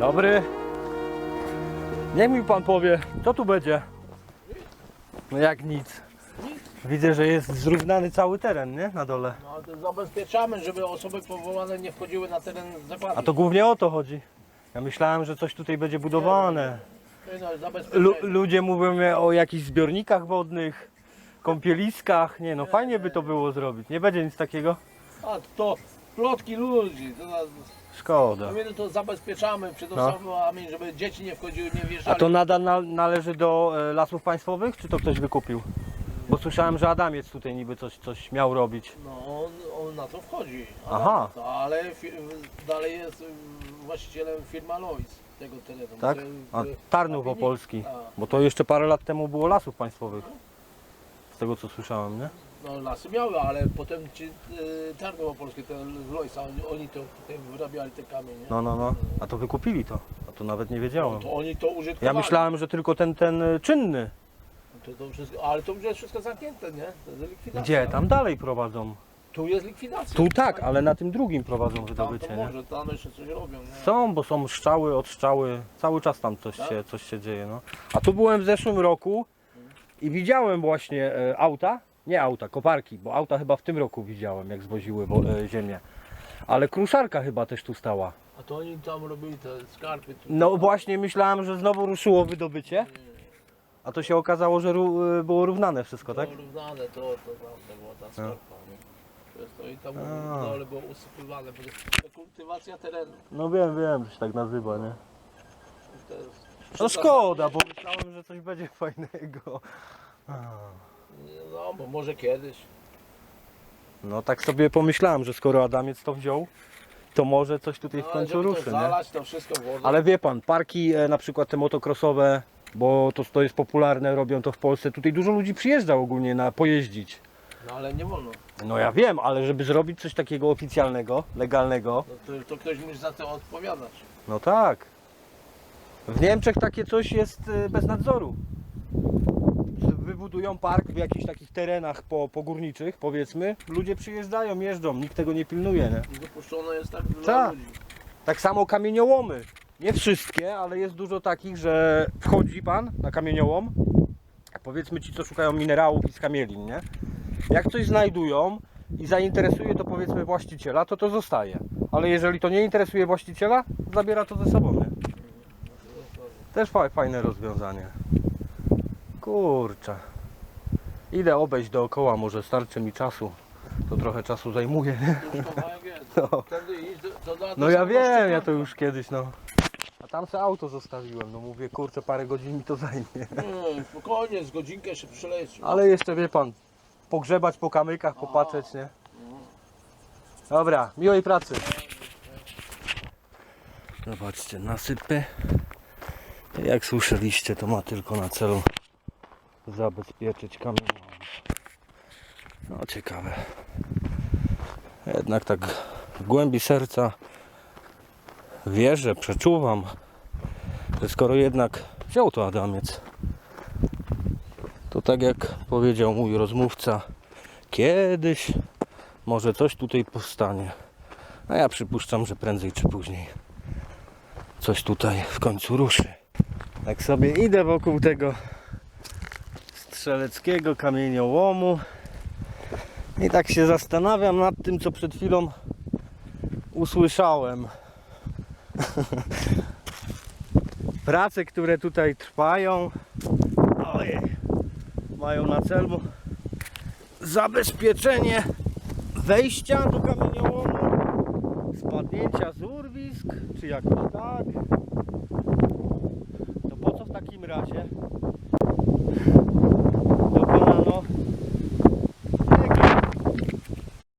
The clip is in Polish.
Dobry. Niech mi pan powie, co tu będzie? No jak nic. Widzę, że jest zrównany cały teren, nie? Na dole. No to zabezpieczamy, żeby osoby powołane nie wchodziły na teren zakładu. A to głównie o to chodzi. Ja myślałem, że coś tutaj będzie budowane. No, Lu ludzie mówią o jakichś zbiornikach wodnych, kąpieliskach. Nie no, fajnie by to było zrobić. Nie będzie nic takiego? A to plotki ludzi. To, na- Szkoda. my to zabezpieczamy przed No. osobami, żeby dzieci nie wchodziły, nie A wjeżdżali. to nadal na należy do e, lasów państwowych, czy to ktoś wykupił? Bo słyszałem, że Adamiec tutaj niby coś, coś miał robić. No on, on na to wchodzi. Aha. To, ale fi dalej jest y, właścicielem firma Lois tego terenu. Tak? To, A y, Tarnów Opolski. A, Bo to jeszcze parę lat temu było lasów państwowych. Z tego co słyszałem, nie? No lasy miały, ale potem ci y, Tarnów Opolskie, te Loisa, oni, oni to tutaj wyrabiali te kamienie. No, no, no. A to wykupili to. A to nawet nie wiedziałem. To oni to użytkowali. Ja myślałem, że tylko ten, ten y, czynny. To, to wszystko, ale to już jest wszystko zamknięte, nie? To jest likwidacja. Gdzie? Tam dalej prowadzą. Tu jest likwidacja. Tu tak, ale na tym drugim prowadzą Tam to wydobycie, nie? może, tam jeszcze coś robią, nie? Są, bo są strzały, odstrzały. Cały czas tam coś Tak? się, coś się dzieje, no. A tu byłem w zeszłym roku i widziałem właśnie e, auta. Nie auta, koparki, bo auta chyba w tym roku widziałem, jak zwoziły wo, e, ziemię. Ale kruszarka chyba też tu stała. A to oni tam robili te skarpy. Tu, No właśnie myślałem, że znowu ruszyło wydobycie, a to się okazało, że ró- y, było równane wszystko, tak? To równane, to, to tam to była ta skarpa, nie? To jest to i tam A. dole było usypywane, bo to kultywacja terenu. No wiem, wiem, że się tak nazywa, nie? To jest, No szkoda, bo myślałem, że coś będzie fajnego. A. No, bo może kiedyś. No tak sobie pomyślałem, że skoro Adamiec to wziął, to może coś tutaj w No, końcu żeby to ruszy, nie? zalać to wszystko. Ale wie pan, parki e, na przykład te motocrossowe, bo to, to jest popularne, robią to w Polsce, tutaj dużo ludzi przyjeżdża ogólnie na pojeździć. No ale nie wolno. No ja wiem, ale żeby zrobić coś takiego oficjalnego, legalnego, No, to, to ktoś musi za to odpowiadać. no tak. W Niemczech takie coś jest e, bez nadzoru. Wybudują park w jakichś takich terenach po, pogórniczych, powiedzmy. Ludzie przyjeżdżają, jeżdżą, nikt tego nie pilnuje, nie? I dopuszczone jest tak dla Tak. ludzi. Tak samo kamieniołomy. Nie wszystkie, ale jest dużo takich, że wchodzi pan na kamieniołom. Powiedzmy ci, co szukają minerałów i skamielin, nie? Jak coś znajdują i zainteresuje to powiedzmy właściciela, to to zostaje. Ale jeżeli to nie interesuje właściciela, zabiera to ze sobą, nie? Też fa- fajne rozwiązanie. Kurczę. Idę obejść dookoła, może starczy mi czasu. To trochę czasu zajmuje, nie? No. No ja wiem, ja to już kiedyś, no. A tam se auto zostawiłem, no mówię, kurczę, parę godzin mi to zajmie. Nie, spokojnie, z godzinkę się przeleci. Ale jeszcze wie pan, pogrzebać po kamykach, popatrzeć, nie? Dobra, miłej pracy. Zobaczcie, nasypy. Jak słyszeliście, to ma tylko na celu zabezpieczyć kamień. No ciekawe. Jednak tak w głębi serca wierzę, przeczuwam, że skoro jednak wziął to Adamiec, to tak jak powiedział mój rozmówca, kiedyś może coś tutaj powstanie. A ja przypuszczam, że prędzej czy później coś tutaj w końcu ruszy. Tak sobie idę wokół tego strzeleckiego kamieniołomu i tak się zastanawiam nad tym, co przed chwilą usłyszałem. Prace, które tutaj trwają, ojej, mają na celu zabezpieczenie wejścia do kamieniołomu, spadnięcia z urwisk, czy jakoś tak.